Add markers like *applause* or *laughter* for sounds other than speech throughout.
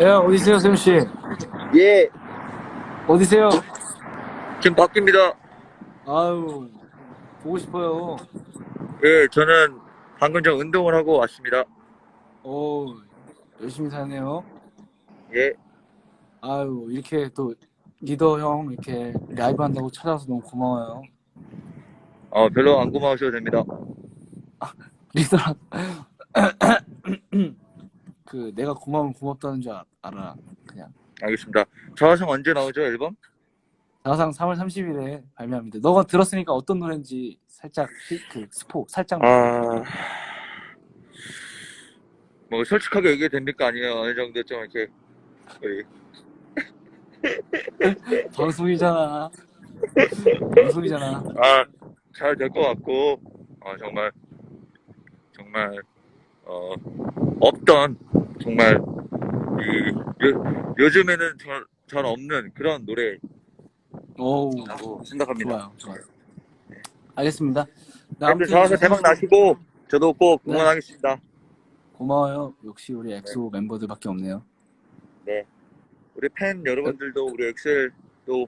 예, 어디세요, 세훈 씨? 예, 어디세요? 지금 바뀝니다. 아유, 보고 싶어요. 예, 저는 방금 전 운동을 하고 왔습니다. 오, 열심히 사네요. 예, 아유, 이렇게 또 리더 형 이렇게 라이브 한다고 찾아와서 너무 고마워요. 어, 별로 안 고마우셔도 됩니다. 리더랑 그 내가 고마우면 고맙다는 줄 아- 알아. 그냥. 알겠습니다. 저화성 언제 나오죠, 앨범? 자상 3월 30일에 발매합니다. 너가 들었으니까 어떤 노래인지 살짝 히- 그 스포 살짝 아, 뭐 솔직하게 얘기해도 됩니까? 아니면 어느 정도 좀 이렇게 우리 *laughs* 방송이잖아. 방송이잖아. 아, 잘 될 것 같고, 어, 정말, 정말, 어, 없던, 정말, 이, 요, 요즘에는 잘, 잘 없는 그런 노래라고 오, 생각합니다. 좋아요, 좋아요. 알겠습니다. 네, 아무튼 저와서 대박 나시고, 저도 꼭 네. 응원하겠습니다. 고마워요. 역시 우리 엑소 멤버들밖에 없네요. 우리 팬 여러분들도 우리 엑셀 또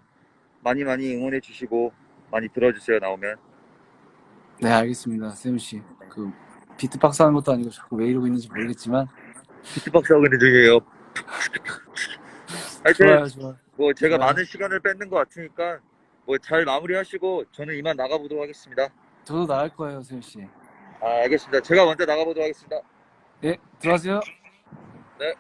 많이 많이 응원해 주시고, 많이 들어주세요, 나오면. 네, 알겠습니다. 세훈 씨. 그 비트박스 하는 것도 아니고 자꾸 왜 이러고 있는지 모르겠지만 비트박스 하고 있는 중이에요. *laughs* 하여튼, 좋아요, 좋아요. 뭐 제가 좋아요. 많은 시간을 뺏는 것 같으니까 뭐 잘 마무리하시고 저는 이만 나가보도록 하겠습니다. 저도 나갈 거예요, 세훈 씨. 아 알겠습니다. 제가 먼저 나가보도록 하겠습니다. 예, 들어가세요. 네.